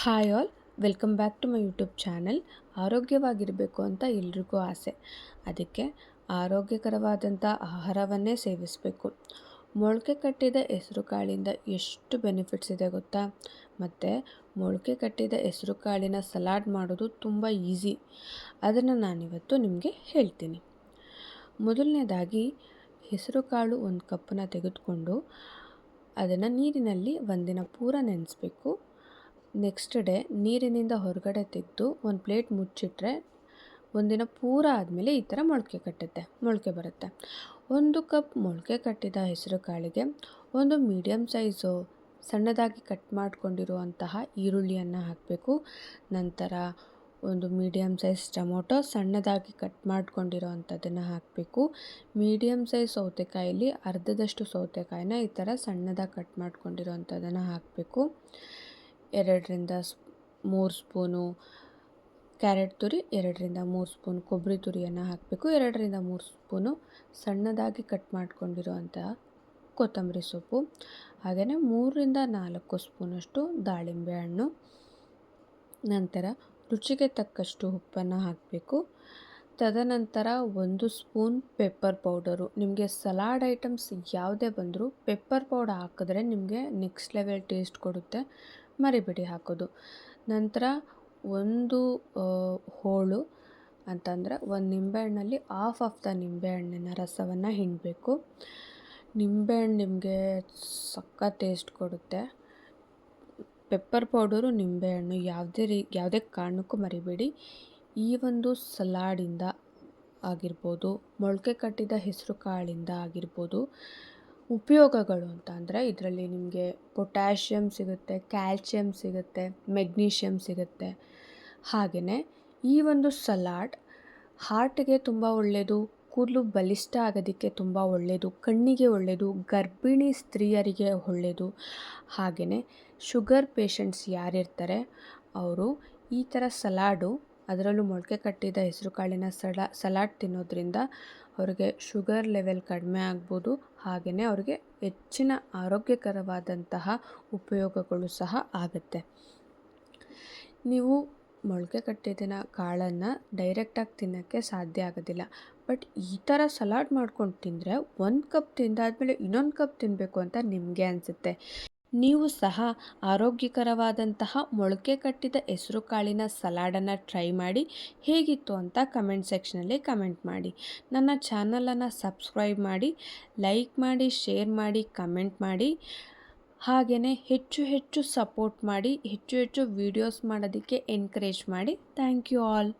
Hi all welcome back to my YouTube channel ಆರೋಗ್ಯವಾಗಿರಬೇಕು ಅಂತ ಎಲ್ರಿಗೂ ಆಸೆ. ಅದಕ್ಕೆ ಆರೋಗ್ಯಕರವಾದಂಥ ಆಹಾರವನ್ನೇ ಸೇವಿಸಬೇಕು. ಮೊಳಕೆ ಕಟ್ಟಿದ ಹೆಸರು ಕಾಳಿಂದ ಎಷ್ಟು ಬೆನಿಫಿಟ್ಸ್ ಇದೆ ಗೊತ್ತಾ? ಮತ್ತು ಮೊಳಕೆ ಕಟ್ಟಿದ ಹೆಸರು ಕಾಳಿನ ಸಲಾಡ್ ಮಾಡೋದು ತುಂಬ ಈಸಿ ಅದನ್ನು ನಾನಿವತ್ತು ನಿಮಗೆ ಹೇಳ್ತೀನಿ. ಮೊದಲನೇದಾಗಿ, ಹೆಸರು ಕಾಳು ಒಂದು ಕಪ್ಪನ್ನು ತೆಗೆದುಕೊಂಡು ಅದನ್ನು ನೀರಿನಲ್ಲಿ ಒಂದಿನ ಪೂರ ನೆನೆಸ್ಬೇಕು. ನೆಕ್ಸ್ಟ್ ಡೇ ನೀರಿನಿಂದ ಹೊರಗಡೆ ತೆಗೆದು ಒಂದು ಪ್ಲೇಟ್ ಮುಚ್ಚಿಟ್ರೆ ಒಂದಿನ ಪೂರ ಆದಮೇಲೆ ಈ ಥರ ಮೊಳಕೆ ಕಟ್ಟುತ್ತೆ, ಮೊಳಕೆ ಬರುತ್ತೆ. ಒಂದು ಕಪ್ ಮೊಳಕೆ ಕಟ್ಟಿದ ಹೆಸರು ಕಾಳಿಗೆ, ಒಂದು ಮೀಡಿಯಮ್ ಸೈಜು ಸಣ್ಣದಾಗಿ ಕಟ್ ಮಾಡಿಕೊಂಡಿರುವಂತಹ ಈರುಳ್ಳಿಯನ್ನು ಹಾಕಬೇಕು. ನಂತರ ಒಂದು ಮೀಡಿಯಮ್ ಸೈಜ್ ಟೊಮೊಟೊ ಸಣ್ಣದಾಗಿ ಕಟ್ ಮಾಡ್ಕೊಂಡಿರೋ ಅಂಥದ್ದನ್ನು ಹಾಕಬೇಕು. ಮೀಡಿಯಮ್ ಸೈಜ್ ಸೌತೆಕಾಯಲ್ಲಿ ಅರ್ಧದಷ್ಟು ಸೌತೆಕಾಯಿನ ಈ ಥರ ಸಣ್ಣದಾಗಿ ಕಟ್ ಮಾಡ್ಕೊಂಡಿರೋ ಅಂಥದ್ದನ್ನು ಹಾಕಬೇಕು. ಎರಡರಿಂದ ಮೂರು ಸ್ಪೂನು ಕ್ಯಾರೆಟ್ ತುರಿ, ಎರಡರಿಂದ ಮೂರು ಸ್ಪೂನ್ ಕೊಬ್ಬರಿ ತುರಿಯನ್ನು ಹಾಕಬೇಕು. ಎರಡರಿಂದ ಮೂರು ಸ್ಪೂನು ಸಣ್ಣದಾಗಿ ಕಟ್ ಮಾಡ್ಕೊಂಡಿರುವಂಥ ಕೊತ್ತಂಬರಿ ಸೊಪ್ಪು. ಹಾಗೆಯೇ ಮೂರರಿಂದ ನಾಲ್ಕು ಸ್ಪೂನಷ್ಟು ದಾಳಿಂಬೆ ಹಣ್ಣು. ನಂತರ ರುಚಿಗೆ ತಕ್ಕಷ್ಟು ಉಪ್ಪನ್ನು ಹಾಕಬೇಕು. ತದನಂತರ ಒಂದು ಸ್ಪೂನ್ ಪೆಪ್ಪರ್ ಪೌಡರು. ನಿಮಗೆ ಸಲಾಡ್ ಐಟಮ್ಸ್ ಯಾವುದೇ ಬಂದರೂ ಪೆಪ್ಪರ್ ಪೌಡರ್ ಹಾಕಿದ್ರೆ ನಿಮಗೆ ನೆಕ್ಸ್ಟ್ ಲೆವೆಲ್ ಟೇಸ್ಟ್ ಕೊಡುತ್ತೆ. ಮರಿಬೇಡಿ ಹಾಕೋದು. ನಂತರ ಒಂದು ಹೋಳು ಅಂತಂದರೆ ಒಂದು ನಿಂಬೆಹಣ್ಣಲ್ಲಿ ಆಫ್ ಆಫ್ ದ ನಿಂಬೆಹಣ್ಣಿನ ರಸವನ್ನು ಹಿಂಡಬೇಕು. ನಿಂಬೆಹಣ್ಣು ನಿಮಗೆ ಸಕ್ಕ ಟೇಸ್ಟ್ ಕೊಡುತ್ತೆ. ಪೆಪ್ಪರ್ ಪೌಡರು ನಿಂಬೆಹಣ್ಣು ಯಾವುದೇ ರೀ, ಯಾವುದೇ ಕಾರಣಕ್ಕೂ ಮರಿಬೇಡಿ. ಈ ಒಂದು ಸಲಾಡಿಂದ ಆಗಿರ್ಬೋದು, ಮೊಳಕೆ ಕಟ್ಟಿದ ಹೆಸರು ಕಾಳಿಂದ ಆಗಿರ್ಬೋದು ಉಪಯೋಗಗಳು ಅಂತ ಅಂದರೆ ಇದರಲ್ಲಿ ನಿಮಗೆ ಪೊಟ್ಯಾಷಿಯಮ್ ಸಿಗುತ್ತೆ ಕ್ಯಾಲ್ಶಿಯಮ್ ಸಿಗುತ್ತೆ ಮೆಗ್ನೀಷಿಯಮ್ ಸಿಗುತ್ತೆ. ಹಾಗೆಯೇ ಈ ಒಂದು ಸಲಾಡ್ ಹಾರ್ಟಿಗೆ ತುಂಬ ಒಳ್ಳೆಯದು ಕೂದಲು ಬಲಿಷ್ಠ ಆಗೋದಕ್ಕೆ ತುಂಬ ಒಳ್ಳೆಯದು ಕಣ್ಣಿಗೆ ಒಳ್ಳೆಯದು ಗರ್ಭಿಣಿ ಸ್ತ್ರೀಯರಿಗೆ ಒಳ್ಳೆಯದು ಹಾಗೆಯೇ ಶುಗರ್ ಪೇಷಂಟ್ಸ್ ಯಾರಿರ್ತಾರೆ, ಅವರು ಈ ಥರ ಸಲಾಡು ಅದರಲ್ಲೂ ಮೊಳಕೆ ಕಟ್ಟಿದ ಹೆಸರು ಕಾಳಿನ ಸಲ, ಸಲಾಡ್ ತಿನ್ನೋದ್ರಿಂದ ಅವರಿಗೆ ಶುಗರ್ ಲೆವೆಲ್ ಕಡಿಮೆ ಆಗ್ಬೋದು. ಹಾಗೆಯೇ ಅವ್ರಿಗೆ ಹೆಚ್ಚಿನ ಆರೋಗ್ಯಕರವಾದಂತಹ ಉಪಯೋಗಗಳು ಸಹ ಆಗುತ್ತೆ. ನೀವು ಮೊಳಕೆ ಕಟ್ಟಿದ್ದಿನ ಕಾಳನ್ನು ಡೈರೆಕ್ಟಾಗಿ ತಿನ್ನೋಕ್ಕೆ ಸಾಧ್ಯ ಆಗೋದಿಲ್ಲ. ಬಟ್ ಈ ಥರ ಸಲಾಡ್ ಮಾಡ್ಕೊಂಡು ತಿಂದರೆ ಒಂದು ಕಪ್ ತಿಂದಾದಮೇಲೆ ಇನ್ನೊಂದು ಕಪ್ ತಿನ್ನಬೇಕು ಅಂತ ನಿಮಗೆ ಅನಿಸುತ್ತೆ. ನೀವು ಸಹ ಆರೋಗ್ಯಕರವಾದಂತಹ ಮೊಳಕೆ ಕಟ್ಟಿದ ಹೆಸರುಕಾಳಿನ ಸಲಾಡನ್ನು ಟ್ರೈ ಮಾಡಿ. ಹೇಗಿತ್ತು ಅಂತ ಕಮೆಂಟ್ ಸೆಕ್ಷನಲ್ಲಿ ಕಮೆಂಟ್ ಮಾಡಿ. ನನ್ನ ಚಾನಲನ್ನು ಸಬ್ಸ್ಕ್ರೈಬ್ ಮಾಡಿ, ಲೈಕ್ ಮಾಡಿ, ಶೇರ್ ಮಾಡಿ, ಕಮೆಂಟ್ ಮಾಡಿ. ಹಾಗೆಯೇ ಹೆಚ್ಚು ಹೆಚ್ಚು ಸಪೋರ್ಟ್ ಮಾಡಿ, ಹೆಚ್ಚು ಹೆಚ್ಚು ವೀಡಿಯೋಸ್ ಮಾಡೋದಕ್ಕೆ ಎನ್ಕರೇಜ್ ಮಾಡಿ. Thank you all.